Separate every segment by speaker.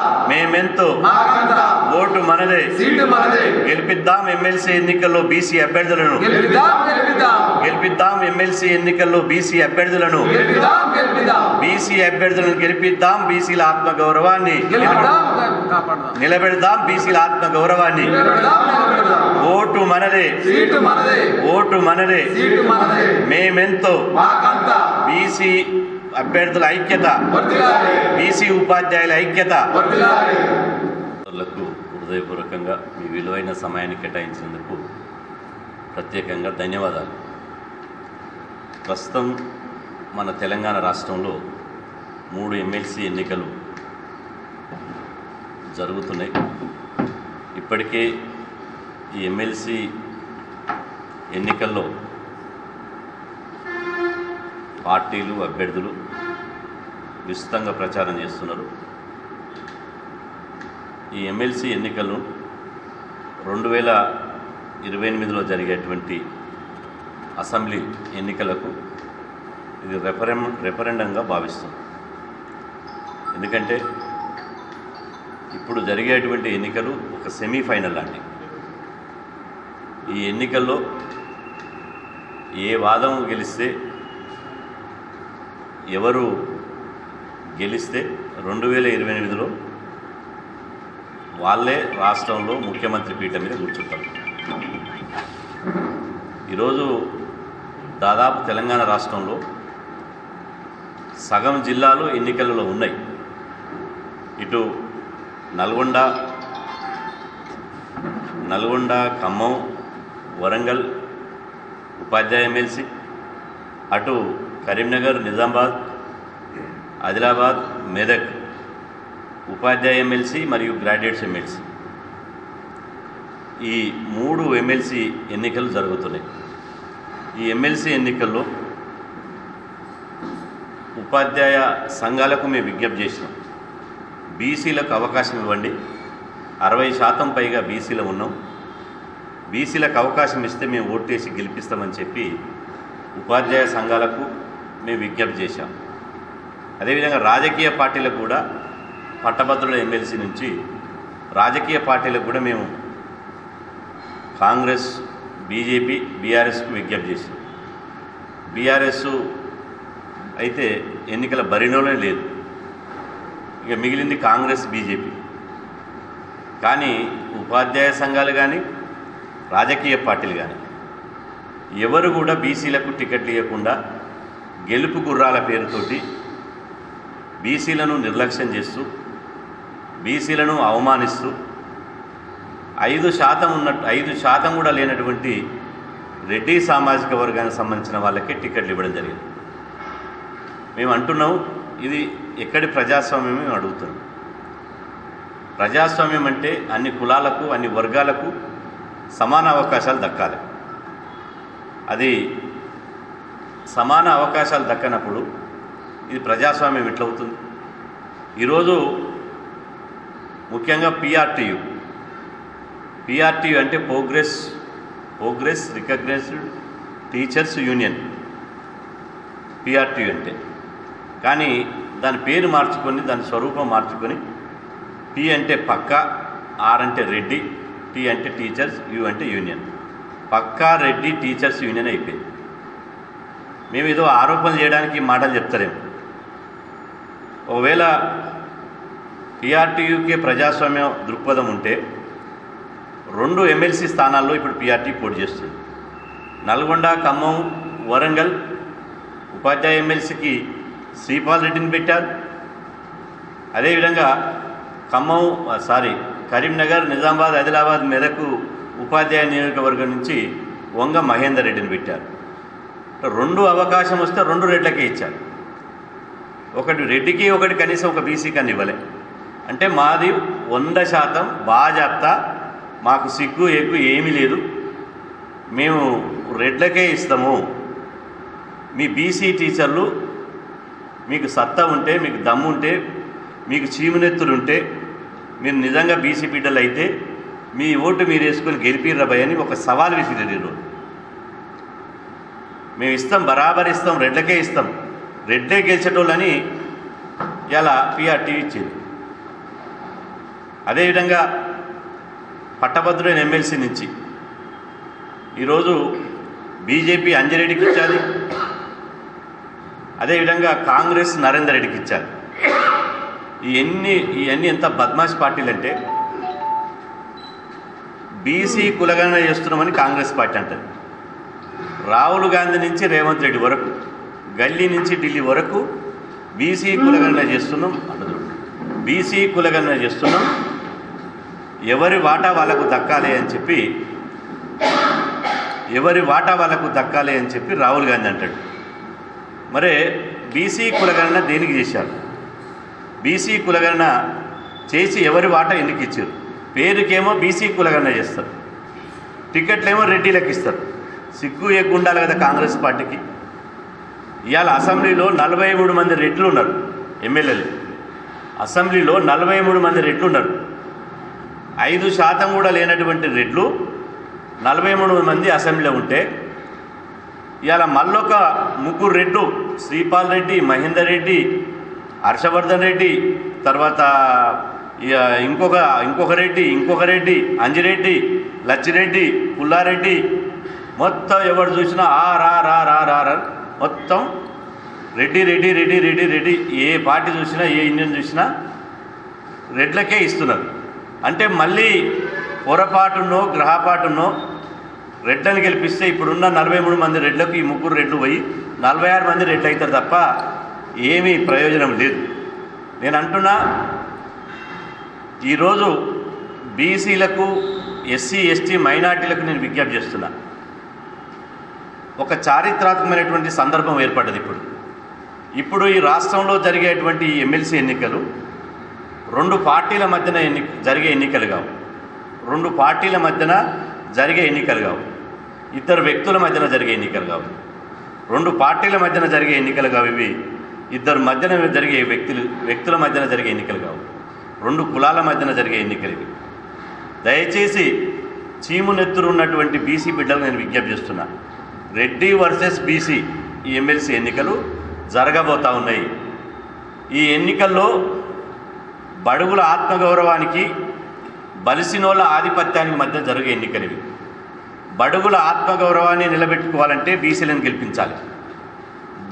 Speaker 1: మేమెంతో ఓటు మనదే.
Speaker 2: సీటు మనదే.
Speaker 1: గెలిపిద్దాం ఎమ్మెల్సీ ఎన్నికల్లో బీసీ అభ్యర్థులను.
Speaker 2: గెలిపిద్దాం
Speaker 1: ఎమ్మెల్సీ ఎన్నికల్లో బీసీ అభ్యర్థులను. బీసీ అభ్యర్థులను గెలిపిద్దాం బీసీల ఆత్మ గౌరవాన్ని నిలబెడదాం బీసీల ఆత్మ గౌరవాన్ని ఓటు మనదే. ఓటు మనదే. మేమెంతో బీసీ అభ్యర్థుల ఐక్యత. బీసీ ఉపాధ్యాయుల ఐక్యత. హృదయపూర్వకంగా మీ విలువైన సమయాన్ని కేటాయించినందుకు ప్రత్యేకంగా ధన్యవాదాలు. ప్రస్తుతం మన తెలంగాణ రాష్ట్రంలో మూడు ఎమ్మెల్సీ ఎన్నికలు జరుగుతున్నాయి. ఇప్పటికే ఈ ఎమ్మెల్సీ ఎన్నికల్లో పార్టీలు అభ్యర్థులు విస్తృతంగా ప్రచారం చేస్తున్నారు. ఈ ఎమ్మెల్సీ ఎన్నికలను రెండు వేల ఇరవై ఎనిమిదిలో జరిగేటువంటి అసెంబ్లీ ఎన్నికలకు ఇది రెఫరెం రెఫరెండంగా భావిస్తుంది ఎందుకంటే ఇప్పుడు జరిగేటువంటి ఎన్నికలు ఒక సెమీఫైనల్ లాంటి ఈ ఎన్నికల్లో ఏ వాదం గెలిస్తే ఎవరు గెలిస్తే రెండు వేల ఇరవై ఎనిమిదిలో వాళ్ళే రాష్ట్రంలో ముఖ్యమంత్రి పీఠం మీద కూర్చుంటారు. ఈరోజు దాదాపు తెలంగాణ రాష్ట్రంలో సగం జిల్లాలు ఎన్నికలలో ఉన్నాయి. ఇటు నల్గొండ నల్గొండ ఖమ్మం వరంగల్ ఉపాధ్యాయ ఎమ్మెల్సీ అటు కరీంనగర్ నిజామాబాద్ ఆదిలాబాద్ మెదక్ ఉపాధ్యాయ ఎమ్మెల్సీ మరియు గ్రాడ్యుయేట్స్ ఎమ్మెల్సీ ఈ మూడు ఎమ్మెల్సీ ఎన్నికలు జరుగుతున్నాయి. ఈ ఎమ్మెల్సీ ఎన్నికల్లో ఉపాధ్యాయ సంఘాలకు మేము విజ్ఞప్తి చేసినాం. బీసీలకు అవకాశం ఇవ్వండి. అరవై శాతం పైగా బీసీలో ఉన్నాం. బీసీలకు అవకాశం ఇస్తే మేము ఓటేసి గెలిపిస్తామని చెప్పి ఉపాధ్యాయ సంఘాలకు మేము విజ్ఞప్తి చేశాం. అదేవిధంగా రాజకీయ పార్టీలకు కూడా పట్టభద్రుల ఎమ్మెల్సీ నుంచి రాజకీయ పార్టీలకు కూడా మేము కాంగ్రెస్ బీజేపీ బీఆర్ఎస్కు విజ్ఞప్తి చేసాం బీఆర్ఎస్ అయితే ఎన్నికల బరిలోనే లేదు. ఇక మిగిలింది కాంగ్రెస్ బీజేపీ. కానీ ఉపాధ్యాయ సంఘాలు కానీ రాజకీయ పార్టీలు కానీ ఎవరు కూడా బీసీలకు టికెట్లు ఇవ్వకుండా గెలుపు గుర్రాల పేరుతోటి బీసీలను నిర్లక్ష్యం చేస్తూ బీసీలను అవమానిస్తూ ఐదు శాతం ఉన్నట్టు ఐదు శాతం కూడా లేనటువంటి రెడ్డి సామాజిక వర్గానికి సంబంధించిన వాళ్ళకే టికెట్లు ఇవ్వడం జరిగింది. మేము అంటున్నాం ఇది ఎక్కడి ప్రజాస్వామ్యం మేము అడుగుతున్నాం. ప్రజాస్వామ్యం అంటే అన్ని కులాలకు అన్ని వర్గాలకు సమాన అవకాశాలు దక్కాలి. అది సమాన అవకాశాలు దక్కనప్పుడు ఇది ప్రజాస్వామ్యం ఎట్లవుతుంది ఈరోజు ముఖ్యంగా పిఆర్టీయు. పిఆర్టీయు అంటే progress progress recognized teachers union. PRTU అంటే. కానీ దాని పేరు మార్చుకొని దాని స్వరూపం మార్చుకొని పి అంటే పక్క ఆర్ అంటే రెడ్డి టీ అంటే టీచర్స్ యు అంటే యూనియన్. పక్కా రెడ్డి టీచర్స్ యూనియన్ అయిపోయింది. మేము ఏదో ఆరోపణలు చేయడానికి ఈ మాటలు చెప్తారేమో ఒకవేళ పిఆర్టీయూకే ప్రజాస్వామ్య దృక్పథం ఉంటే రెండు ఎమ్మెల్సీ స్థానాల్లో ఇప్పుడు పిఆర్టీ పోటీ చేస్తుంది. నల్గొండ ఖమ్మం వరంగల్ ఉపాధ్యాయ ఎమ్మెల్సీకి శ్రీపాల్ రెడ్డిని పెట్టారు. అదేవిధంగా ఖమ్మం సారీ కరీంనగర్ నిజామాబాద్ ఆదిలాబాద్ మెదకు ఉపాధ్యాయ నియోజకవర్గం నుంచి వంగ మహేందర్ రెడ్డిని పెట్టారు. రెండు అవకాశం వస్తే రెండు రెడ్లకే ఇచ్చారు. ఒకటి రెడ్డికి ఒకటి కనీసం ఒక బీసీ కన్నా ఇవ్వలే. అంటే మాది వంద శాతం బాజాప్తా మాకు సిగ్గు ఎగ్గు ఏమీ లేదు. మేము రెడ్లకే ఇస్తాము. మీ బీసీ టీచర్లు మీకు సత్తా ఉంటే మీకు దమ్ము ఉంటే మీకు చీమునెత్తులు ఉంటే మీరు నిజంగా బీసీ బిడ్డలు అయితే మీ ఓటు మీరు వేసుకొని గెలిపిర్రబాయ్ అని ఒక సవాల్ విసిరారు ఈరోజు మేము ఇస్తాం బరాబర్ ఇస్తాం రెడ్లకే ఇస్తాం. రెడ్లే గెలిచేటోళ్ళని ఇలా పిఆర్టీ ఇచ్చింది. అదేవిధంగా పట్టభద్రుడైన ఎమ్మెల్సీ నుంచి ఈరోజు బీజేపీ అంజరెడ్డికి ఇచ్చాలి అదేవిధంగా కాంగ్రెస్ నరేందర్ రెడ్డికి ఇచ్చారు ఇవన్నీ ఇవన్నీ ఎంత బద్మాష్ పార్టీలు అంటే బీసీ కులగణన చేస్తున్నామని కాంగ్రెస్ పార్టీ అంటారు రాహుల్ గాంధీ నుంచి రేవంత్ రెడ్డి వరకు గల్లీ నుంచి ఢిల్లీ వరకు బీసీ కులగణన చేస్తున్నాం అంటుంది బీసీ కులగణన చేస్తున్నాం. ఎవరి వాటా వాళ్ళకు దక్కాలి అని చెప్పి ఎవరి వాటా వాళ్ళకు దక్కాలి అని చెప్పి రాహుల్ గాంధీ అంటాడు. మరే బీసీ కులగణన దేనికి చేశారు? బీసీ కులగణన చేసి ఎవరి వాటా ఎన్నికి ఇచ్చారు? పేరుకేమో బీసీ కులగణన చేస్తారు. టికెట్లేమో రెడ్డిలకు ఇస్తారు. సిగ్గు ఎగ్గు ఉండాలి కదా కాంగ్రెస్ పార్టీకి. ఇవాళ అసెంబ్లీలో నలభై మూడు మంది రెట్లు ఉన్నారు ఎమ్మెల్యేలు. అసెంబ్లీలో నలభై మూడు మంది రెట్లు ఉన్నారు ఐదు శాతం కూడా లేనటువంటి రెట్లు నలభై మూడు మంది అసెంబ్లీలో ఉంటే ఇవాళ మళ్ళొక ముగ్గురు రెడ్లు శ్రీపాల్ రెడ్డి మహేందర్ రెడ్డి హర్షవర్ధన్ రెడ్డి తర్వాత ఇక ఇంకొక ఇంకొక రెడ్డి ఇంకొక రెడ్డి అంజిరెడ్డి లచ్చిరెడ్డి పుల్లారెడ్డి మొత్తం ఎవరు చూసినా ఆ రా రా రా రా రా మొత్తం రెడ్డి రెడ్డి రెడ్డి రెడ్డి రెడ్డి. ఏ పార్టీ చూసినా ఏ ఇంజన్ చూసినా రెడ్లకే ఇస్తున్నారు. అంటే మళ్ళీ పొరపాటునో గ్రహపాటునో రెడ్లను గెలిపిస్తే ఇప్పుడున్న నలభై మూడు మంది రెడ్లకు ఈ ముగ్గురు రెడ్లు పోయి నలభై ఆరు మంది రెడ్లు అవుతారు తప్ప ఏమీ ప్రయోజనం లేదు. నేను అంటున్నా ఈరోజు బీసీలకు ఎస్సీ ఎస్టీ మైనార్టీలకు నేను విజ్ఞప్తి చేస్తున్నా. ఒక చారిత్రాత్మకమైనటువంటి సందర్భం ఏర్పడ్డది ఇప్పుడు. ఇప్పుడు ఈ రాష్ట్రంలో జరిగేటువంటి ఎమ్మెల్సీ ఎన్నికలు రెండు పార్టీల మధ్యన ఎన్ని జరిగే ఎన్నికలు కావు. రెండు పార్టీల మధ్యన జరిగే ఎన్నికలు కావు. ఇద్దరు వ్యక్తుల మధ్యన జరిగే ఎన్నికలు కావు. రెండు పార్టీల మధ్యన జరిగే ఎన్నికలు కావు ఇవి. ఇద్దరు మధ్యన జరిగే వ్యక్తులు వ్యక్తుల మధ్యన జరిగే ఎన్నికలు కావు. రెండు కులాల మధ్యన జరిగే ఎన్నికలు ఇవి. దయచేసి చీము నెత్తురు ఉన్నటువంటి బీసీ బిడ్డలు నేను విజ్ఞప్తి చేస్తున్నాను రెడ్డి వర్సెస్ బీసీ ఈ ఎమ్మెల్సీ ఎన్నికలు జరగబోతా ఉన్నాయి. ఈ ఎన్నికల్లో బడుగుల ఆత్మగౌరవానికి బలిసినోళ్ళ ఆధిపత్యానికి మధ్య జరిగే ఎన్నికలు ఇవి బడుగుల ఆత్మగౌరవాన్ని నిలబెట్టుకోవాలంటే బీసీలను గెలిపించాలి.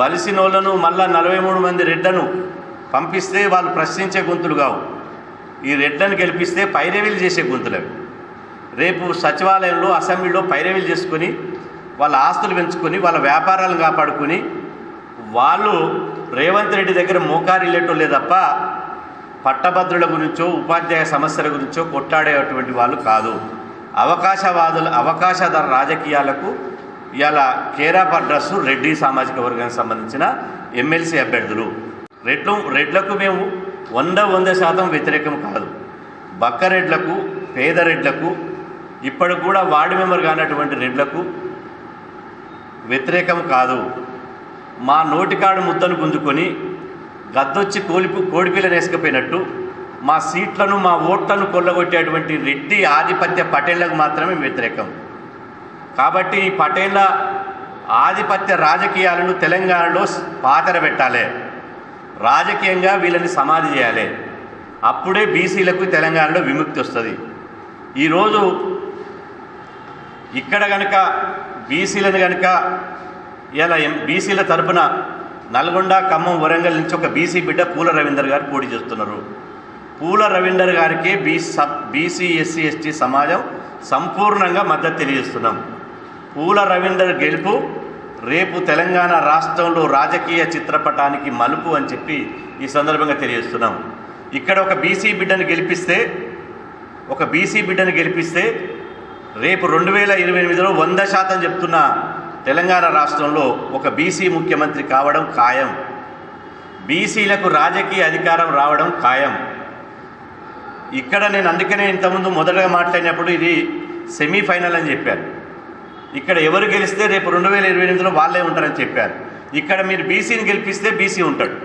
Speaker 1: బలిసినోళ్ళను మళ్ళా నలభై మూడు మంది రెడ్లను పంపిస్తే వాళ్ళు ప్రశ్నించే గొంతులు కావు. ఈ రెడ్లను గెలిపిస్తే పైరవీలు చేసే గొంతులు అవి రేపు సచివాలయంలో అసెంబ్లీలో పైరవీలు చేసుకొని వాళ్ళ ఆస్తులు పెంచుకొని వాళ్ళ వ్యాపారాలను కాపాడుకొని వాళ్ళు రేవంత్ రెడ్డి దగ్గర మోకారిల్లేటోళ్ళే తప్ప పట్టభద్రుల గురించో ఉపాధ్యాయ సమస్యల గురించో కొట్లాడేటువంటి వాళ్ళు కాదు. అవకాశవాదుల అవకాశధర రాజకీయాలకు ఇవాళ కేరాప్ అడ్రస్ రెడ్డి సామాజిక వర్గానికి సంబంధించిన ఎమ్మెల్సీ అభ్యర్థులు. రెడ్లు రెడ్లకు మేము వంద వంద శాతం వ్యతిరేకం కాదు. బక్క రెడ్లకు పేద రెడ్లకు ఇప్పటికి కూడా వార్డు మెంబర్ కానటువంటి రెడ్లకు వ్యతిరేకం కాదు. మా నోటికాడు ముద్దను గుంజుకొని గద్దొచ్చి కోలిపు కోడిపిల్ల వేసుకుపోయినట్టు మా సీట్లను మా ఓట్లను కొల్లగొట్టేటువంటి రెడ్డి ఆధిపత్య పటేళ్ళకు మాత్రమే వ్యతిరేకం. కాబట్టి ఈ పటేళ్ళ ఆధిపత్య రాజకీయాలను తెలంగాణలో పాతర పెట్టాలి రాజకీయంగా వీళ్ళని సమాధి చేయాలి. అప్పుడే బీసీలకు తెలంగాణలో విముక్తి వస్తుంది. ఈరోజు ఇక్కడ కనుక బీసీలను కనుక ఇలా ఎం బీసీల తరపున నల్గొండ ఖమ్మం వరంగల్ నుంచి ఒక బీసీ బిడ్డ పూల రవీందర్ గారు పోటీ చేస్తున్నారు. పూల రవీందర్ గారికి BC sub BC SC ST సమాజం సంపూర్ణంగా మద్దతు తెలియజేస్తున్నాం. పూల రవీందర్ గెలుపు రేపు తెలంగాణ రాష్ట్రంలో రాజకీయ చిత్రపటానికి మలుపు అని చెప్పి ఈ సందర్భంగా తెలియజేస్తున్నాం. ఇక్కడ ఒక బీసీ బిడ్డను గెలిపిస్తే ఒక బీసీ బిడ్డను గెలిపిస్తే రేపు రెండు వేల ఇరవై ఎనిమిదిలో వంద శాతం చెప్తున్న తెలంగాణ రాష్ట్రంలో ఒక బీసీ ముఖ్యమంత్రి కావడం ఖాయం. బీసీలకు రాజకీయ అధికారం రావడం ఖాయం. ఇక్కడ నేను అందుకనే ఇంతకుముందు మొదటగా మాట్లాడినప్పుడు ఇది సెమీఫైనల్ అని చెప్పాను ఇక్కడ ఎవరు గెలిస్తే రేపు రెండు వేల ఇరవై ఎనిమిదిలో వాళ్ళే ఉంటారని చెప్పారు. ఇక్కడ మీరు బీసీని గెలిపిస్తే బీసీ ఉంటాడు.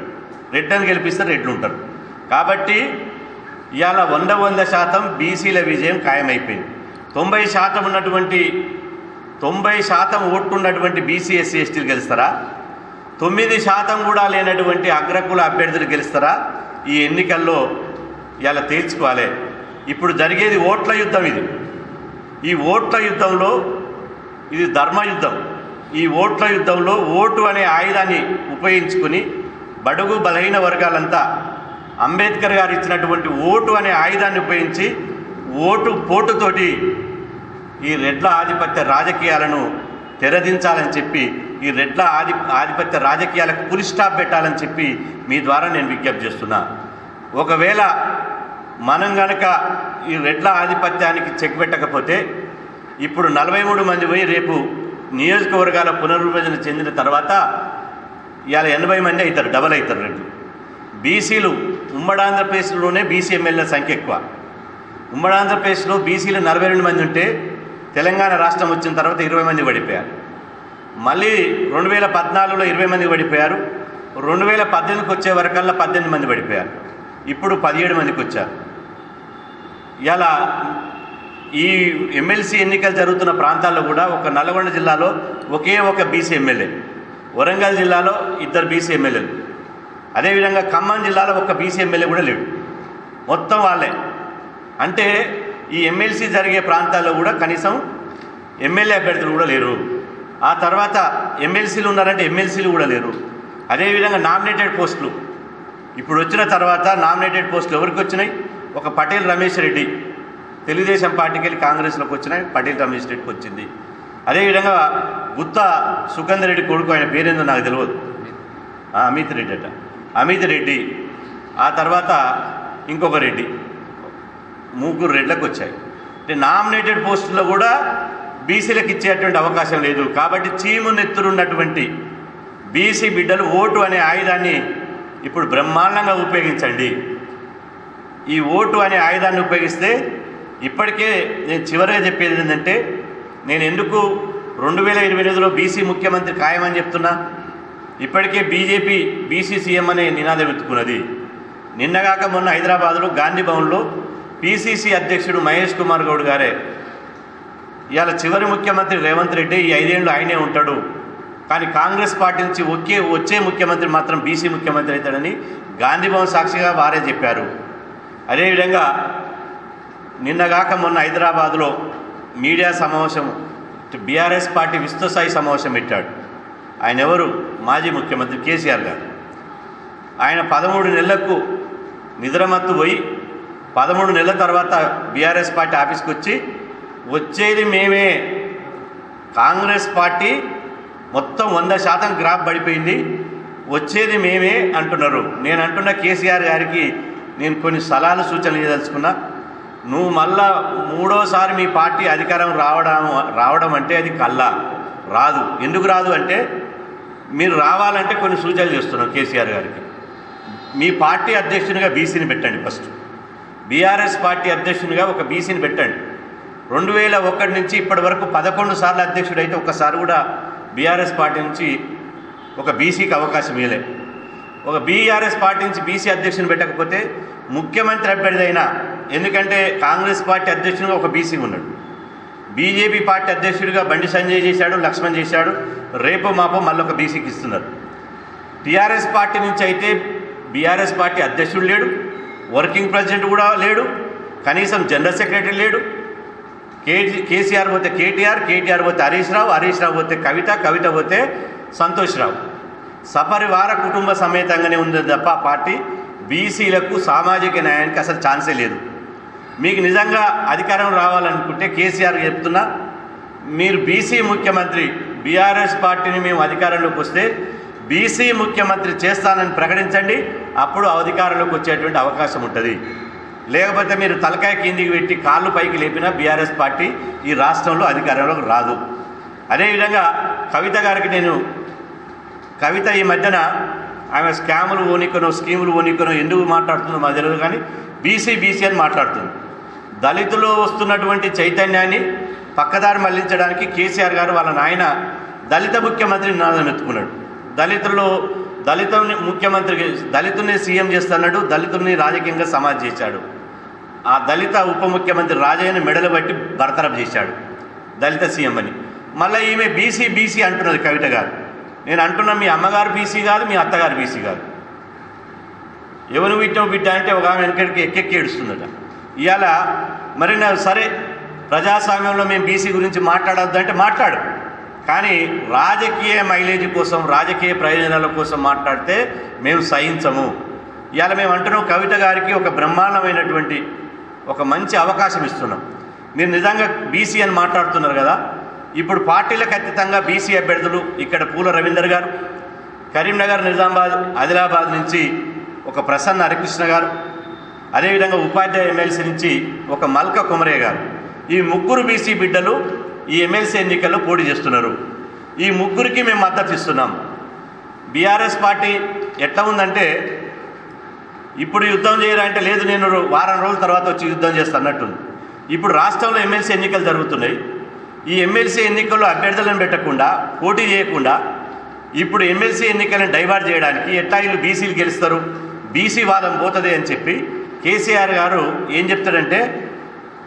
Speaker 1: రెడ్డని గెలిపిస్తే రెడ్లు ఉంటారు. కాబట్టి ఇవాళ వంద వంద శాతం బీసీల విజయం ఖాయమైపోయింది. తొంభై శాతం ఉన్నటువంటి తొంభై శాతం ఓట్లు ఉన్నటువంటి బీసీ ఎస్సీ ఎస్టీలు గెలుస్తారా? తొమ్మిది శాతం కూడా లేనటువంటి అగ్రకుల అభ్యర్థులు గెలుస్తారా? ఈ ఎన్నికల్లో ఇలా తేల్చుకోవాలి. ఇప్పుడు జరిగేది ఓట్ల యుద్ధం ఇది. ఈ ఓట్ల యుద్ధంలో ఇది ధర్మయుద్ధం ఈ ఓట్ల యుద్ధంలో ఓటు అనే ఆయుధాన్ని ఉపయోగించుకుని బడుగు బలహీన వర్గాలంతా అంబేద్కర్ గారు ఇచ్చినటువంటి ఓటు అనే ఆయుధాన్ని ఉపయోగించి ఓటు పోటుతోటి ఈ రెడ్ల ఆధిపత్య రాజకీయాలను తెరదించాలని చెప్పి ఈ రెడ్ల ఆధి ఆధిపత్య రాజకీయాలకు పులి స్టాప్ పెట్టాలని చెప్పి మీ ద్వారా నేను విజ్ఞప్తి చేస్తున్నా. ఒకవేళ మనం గనక ఈ రెడ్ల ఆధిపత్యానికి చెక్ పెట్టకపోతే ఇప్పుడు నలభై మూడు మంది పోయి రేపు నియోజకవర్గాల పునర్విభజన చెందిన తర్వాత ఇవాళ ఎనభై మంది అవుతారు డబల్ అవుతారు రెండు. బీసీలు ఉమ్మడి ఆంధ్రప్రదేశ్లోనే బీసీ ఎమ్మెల్యేల సంఖ్య ఎక్కువ. ఉమ్మడి ఆంధ్రప్రదేశ్లో బీసీలు నలభై రెండు మంది ఉంటే తెలంగాణ రాష్ట్రం వచ్చిన తర్వాత ఇరవై మంది పడిపోయారు. మళ్ళీ రెండు వేల పద్నాలుగులో ఇరవై మంది పడిపోయారు. రెండు వేల పద్దెనిమిదికి వచ్చే వరకల్లా పద్దెనిమిది మంది పడిపోయారు. ఇప్పుడు పదిహేడు మందికి వచ్చారు. ఇలా ఈ ఎమ్మెల్సీ ఎన్నికలు జరుగుతున్న ప్రాంతాల్లో కూడా ఒక నల్గొండ జిల్లాలో ఒకే ఒక బీసీ ఎమ్మెల్యే వరంగల్ జిల్లాలో ఇద్దరు బీసీ ఎమ్మెల్యేలు. అదేవిధంగా ఖమ్మం జిల్లాలో ఒక బీసీ ఎమ్మెల్యే కూడా లేడు. మొత్తం వాళ్ళే. అంటే ఈ ఎమ్మెల్సీ జరిగే ప్రాంతాల్లో కూడా కనీసం ఎమ్మెల్యే అభ్యర్థులు కూడా లేరు. ఆ తర్వాత ఎమ్మెల్సీలు ఉన్నారంటే ఎమ్మెల్సీలు కూడా లేరు. అదేవిధంగా నామినేటెడ్ పోస్టులు. ఇప్పుడు వచ్చిన తర్వాత నామినేటెడ్ పోస్టులు ఎవరికి వచ్చినాయి? ఒక పటేల్ రమేష్ రెడ్డి. తెలుగుదేశం పార్టీకి వెళ్ళి కాంగ్రెస్లోకి వచ్చినాయి పటేల్ రమేష్ రెడ్డికి వచ్చింది. అదేవిధంగా గుత్త సుగంధ రెడ్డి కొడుకు ఆయన పేరేందో నాకు తెలియదు అమిత్ రెడ్డి అట. అమిత్ రెడ్డి. ఆ తర్వాత ఇంకొక రెడ్డి. ముగ్గురు రెడ్లకు వచ్చాయి. అంటే నామినేటెడ్ పోస్టుల్లో కూడా బీసీలకు ఇచ్చేటువంటి అవకాశం లేదు. కాబట్టి చీము నెత్తురున్నటువంటి బీసీ బిడ్డలు ఓటు అనే ఆయుధాన్ని ఇప్పుడు బ్రహ్మాండంగా ఉపయోగించండి. ఈ ఓటు అనే ఆయుధాన్ని ఉపయోగిస్తే ఇప్పటికే నేను చివరిగా చెప్పేది ఏంటంటే నేను ఎందుకు రెండు వేల ఇరవై ఎనిమిదిలో బీసీ ముఖ్యమంత్రి ఖాయమని చెప్తున్నా? ఇప్పటికే బీజేపీ బీసీ సీఎం అనే నినాదం ఎత్తుకున్నది. నిన్నగాక మొన్న హైదరాబాద్లో గాంధీ భవన్లో పీసీసీ అధ్యక్షుడు మహేష్ కుమార్ గౌడ్ గారే ఇవాళ చివరి ముఖ్యమంత్రి రేవంత్ రెడ్డి ఈ ఐదేళ్ళు ఆయనే ఉంటాడు. కానీ కాంగ్రెస్ పార్టీ నుంచి ఒకే వచ్చే ముఖ్యమంత్రి మాత్రం బీసీ ముఖ్యమంత్రి అవుతాడని గాంధీభవన్ సాక్షిగా వారే చెప్పారు. అదేవిధంగా నిన్నగాక మొన్న హైదరాబాద్లో మీడియా సమావేశం బీఆర్ఎస్ పార్టీ విస్తృతస్థాయి సమావేశం పెట్టాడు. ఆయన ఎవరు? మాజీ ముఖ్యమంత్రి కేసీఆర్ గారు. ఆయన పదమూడు నెలలకు నిద్రమత్తు పోయి పదమూడు నెలల తర్వాత బీఆర్ఎస్ పార్టీ ఆఫీస్కి వచ్చి వచ్చేది మేమే. కాంగ్రెస్ పార్టీ మొత్తం వంద శాతం గ్రాఫ్ పడిపోయింది. వచ్చేది మేమే అంటున్నారు. నేను అంటున్న కేసీఆర్ గారికి నేను కొన్ని సలహాలు సూచనలు చేయదలుచుకున్నా నువ్వు మళ్ళా మూడోసారి మీ పార్టీ అధికారం రావడం రావడం అంటే అది కల్లా. రాదు. ఎందుకు రాదు అంటే మీరు రావాలంటే కొన్ని సూచనలు చేస్తున్నాం కేసీఆర్ గారికి. మీ పార్టీ అధ్యక్షునిగా బీసీని పెట్టండి ఫస్ట్. బీఆర్ఎస్ పార్టీ అధ్యక్షునిగా ఒక బీసీని పెట్టండి. రెండు వేల ఒకటి నుంచి ఇప్పటి వరకు పదకొండు సార్లు అధ్యక్షుడు అయితే కూడా బీఆర్ఎస్ పార్టీ నుంచి ఒక బీసీకి అవకాశం ఇవ్వలే. ఒక బీఆర్ఎస్ పార్టీ నుంచి బీసీ అధ్యక్షుని పెట్టకపోతే ముఖ్యమంత్రి అభ్యర్థి ఎందుకంటే కాంగ్రెస్ పార్టీ అధ్యక్షునిగా ఒక బీసీ ఉన్నాడు. బీజేపీ పార్టీ అధ్యక్షుడిగా బండి సంజయ్ చేశాడు లక్ష్మణ్ చేశాడు రేపు మాపో మళ్ళీ ఒక బీసీకి ఇస్తున్నారు. టీఆర్ఎస్ పార్టీ నుంచి అయితే బీఆర్ఎస్ పార్టీ అధ్యక్షుడు లేడు. వర్కింగ్ ప్రెసిడెంట్ కూడా లేడు కనీసం జనరల్ సెక్రటరీ లేడు. కేజీ కేసీఆర్ పోతే కేటీఆర్ కేటీఆర్ పోతే హరీష్ రావు హరీష్ రావు పోతే కవిత కవిత పోతే సంతోష్ రావు. సపరివార కుటుంబ సమేతంగానే ఉంది తప్ప పార్టీ బీసీలకు సామాజిక న్యాయానికి అసలు ఛాన్సే లేదు. మీకు నిజంగా అధికారం రావాలనుకుంటే కేసీఆర్ చెప్తున్నా మీరు బీసీ ముఖ్యమంత్రి బీఆర్ఎస్ పార్టీని మేము అధికారంలోకి వస్తే బీసీ ముఖ్యమంత్రి చేస్తానని ప్రకటించండి. అప్పుడు అధికారంలోకి వచ్చేటువంటి అవకాశం ఉంటుంది. లేకపోతే మీరు తలకాయ కిందికి పెట్టి కాళ్ళు పైకి లేపినా బీఆర్ఎస్ పార్టీ ఈ రాష్ట్రంలో అధికారంలోకి రాదు. అదేవిధంగా కవిత గారికి నేను కవిత ఈ మధ్యన ఆమె స్కాములు ఓనికనో స్కీములు ఓనికనో ఎందుకు మాట్లాడుతుందో మా తెలియదు కానీ బీసీ బీసీ అని మాట్లాడుతుంది. దళితులు వస్తున్నటువంటి చైతన్యాన్ని పక్కదారి మళ్ళించడానికి కేసీఆర్ గారు వాళ్ళ నాయన దళిత ముఖ్యమంత్రి నినాదం ఎత్తుకున్నాడు. దళితుల్లో దళితుని ముఖ్యమంత్రి దళితుని సీఎం చేస్తున్నాడు దళితుని రాజకీయంగా సమాజ్ చేశాడు. ఆ దళిత ఉప ముఖ్యమంత్రి రాజయ్యని మెడలు బట్టి బర్తరఫ్ చేశాడు దళిత సీఎం అని. మళ్ళీ ఈమె బీసీ బీసీ అంటున్నది కవిత గారు. నేను అంటున్నా మీ అమ్మగారు బీసీ కాదు మీ అత్తగారు బీసీ కాదు. ఎవరు బిడ్డ బిడ్డ అంటే ఒక ఆమె వెనకడికి ఎక్కెక్కి ఏడుస్తుందట. ఇవాళ మరి నా సరే ప్రజాస్వామ్యంలో మేము బీసీ గురించి మాట్లాడొద్దు అంటే మాట్లాడు. కానీ రాజకీయ మైలేజ్ కోసం రాజకీయ ప్రయోజనాల కోసం మాట్లాడితే మేము సహించము. ఇవాళ మేము అంటున్నాం కవిత గారికి ఒక బ్రహ్మాండమైనటువంటి ఒక మంచి అవకాశం ఇస్తున్నాం. మీరు నిజంగా బీసీ అని మాట్లాడుతున్నారు కదా ఇప్పుడు పార్టీలకు అతీతంగా బీసీ అభ్యర్థులు ఇక్కడ పూల రవీందర్ గారు కరీంనగర్ నిజామాబాద్ ఆదిలాబాద్ నుంచి ఒక ప్రసన్న హరికృష్ణ గారు అదేవిధంగా ఉపాధ్యాయ ఎమ్మెల్సీ నుంచి ఒక మల్క కుమరే గారు. ఈ ముగ్గురు బీసీ బిడ్డలు ఈ ఎమ్మెల్సీ ఎన్నికల్లో పోటీ చేస్తున్నారు. ఈ ముగ్గురికి మేము మద్దతు ఇస్తున్నాం. బీఆర్ఎస్ పార్టీ ఎట్లా ఉందంటే ఇప్పుడు యుద్ధం చేయాలంటే లేదు నేను వారం రోజుల తర్వాత వచ్చి యుద్ధం చేస్తా ఇప్పుడు రాష్ట్రంలో ఎమ్మెల్సీ ఎన్నికలు జరుగుతున్నాయి. ఈ ఎమ్మెల్సీ ఎన్నికల్లో అభ్యర్థులను పెట్టకుండా పోటీ చేయకుండా ఇప్పుడు ఎమ్మెల్సీ ఎన్నికలను డైవర్ట్ చేయడానికి ఎట్లా వీళ్ళు బీసీలు గెలుస్తారు? బీసీ వాదం పోతుంది అని చెప్పి కేసీఆర్ గారు ఏం చెప్తాడంటే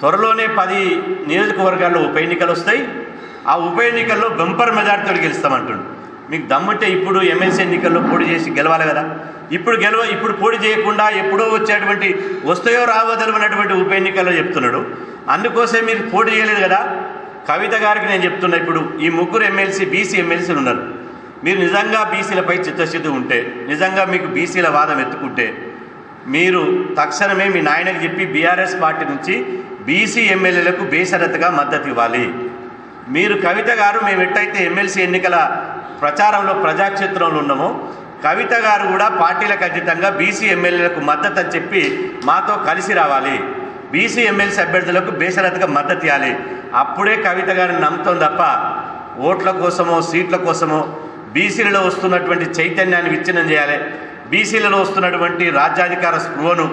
Speaker 1: త్వరలోనే పది నియోజకవర్గాల్లో ఉప ఎన్నికలు వస్తాయి. ఆ ఉప ఎన్నికల్లో బెంపర్ మెజార్టీతో గెలుస్తామంటుండు మీకు దమ్ముంటే ఇప్పుడు ఎమ్మెల్సీ ఎన్నికల్లో పోటీ చేసి గెలవాలి కదా. ఇప్పుడు గెలవ ఇప్పుడు పోటీ చేయకుండా ఎప్పుడో వచ్చేటువంటి వస్తాయో రావో తెలియనటువంటి ఉప ఎన్నికల్లో చెప్తున్నాడు. అందుకోసం మీరు పోటీ చేయలేదు కదా. కవిత గారికి నేను చెప్తున్నా ఇప్పుడు ఈ ముగ్గురు ఎమ్మెల్సీ బీసీ ఎమ్మెల్సీలు ఉన్నారు. మీరు నిజంగా బీసీలపై చిత్తశుద్ధి ఉంటే నిజంగా మీకు బీసీల వాదం ఎత్తుకుంటే మీరు తక్షణమే మీ నాయనకి చెప్పి బీఆర్ఎస్ పార్టీ నుంచి బీసీ ఎమ్మెల్యేలకు బేషరతుగా మద్దతు ఇవ్వాలి. మీరు కవిత గారు మేము ఎట్టయితే ఎమ్మెల్సీ ఎన్నికల ప్రచారంలో ప్రజాక్షేత్రంలో ఉన్నామో కవిత గారు కూడా పార్టీలకు అతీతంగా బీసీ ఎమ్మెల్యేలకు మద్దతు అని చెప్పి మాతో కలిసి రావాలి. బీసీ ఎమ్మెల్సీ అభ్యర్థులకు బేషరతుగా మద్దతు ఇవ్వాలి. అప్పుడే కవిత గారిని నమ్ముతాం తప్ప ఓట్ల కోసమో సీట్ల కోసమో బీసీలలో వస్తున్నటువంటి చైతన్యాన్ని విచ్ఛిన్నం చేయాలి. బీసీలలో వస్తున్నటువంటి రాజ్యాధికార స్పృహను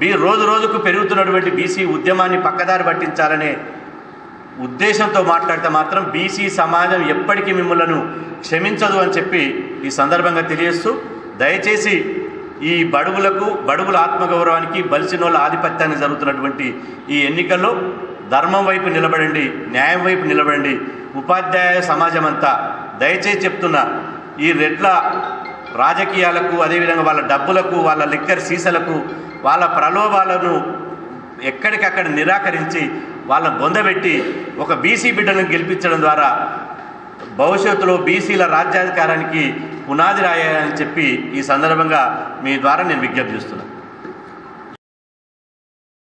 Speaker 1: బీ రోజు రోజుకు పెరుగుతున్నటువంటి బీసీ ఉద్యమాన్ని పక్కదారి పట్టించాలనే ఉద్దేశంతో మాట్లాడితే మాత్రం బీసీ సమాజం ఎప్పటికీ మిమ్మల్ని క్షమించదు అని చెప్పి ఈ సందర్భంగా తెలియజేస్తూ దయచేసి ఈ బడుగులకు బడుగుల ఆత్మగౌరవానికి బలిసినోళ్ళ ఆధిపత్యానికి జరుగుతున్నటువంటి ఈ ఎన్నికల్లో ధర్మం వైపు నిలబడండి న్యాయం వైపు నిలబడండి. ఉపాధ్యాయ సమాజం అంతా దయచేసి చెప్తున్నా ఈ రెడ్ల రాజకీయాలకు అదేవిధంగా వాళ్ళ డబ్బులకు వాళ్ళ లిక్కర్ సీసలకు వాళ్ళ ప్రలోభాలను ఎక్కడికక్కడ నిరాకరించి వాళ్ళని బొందబెట్టి ఒక బీసీ బిడ్డలను గెలిపించడం ద్వారా భవిష్యత్తులో బీసీల రాజ్యాధికారానికి పునాది రాయాలని చెప్పి ఈ సందర్భంగా మీ ద్వారా నేను విజ్ఞప్తి చేస్తున్నాను.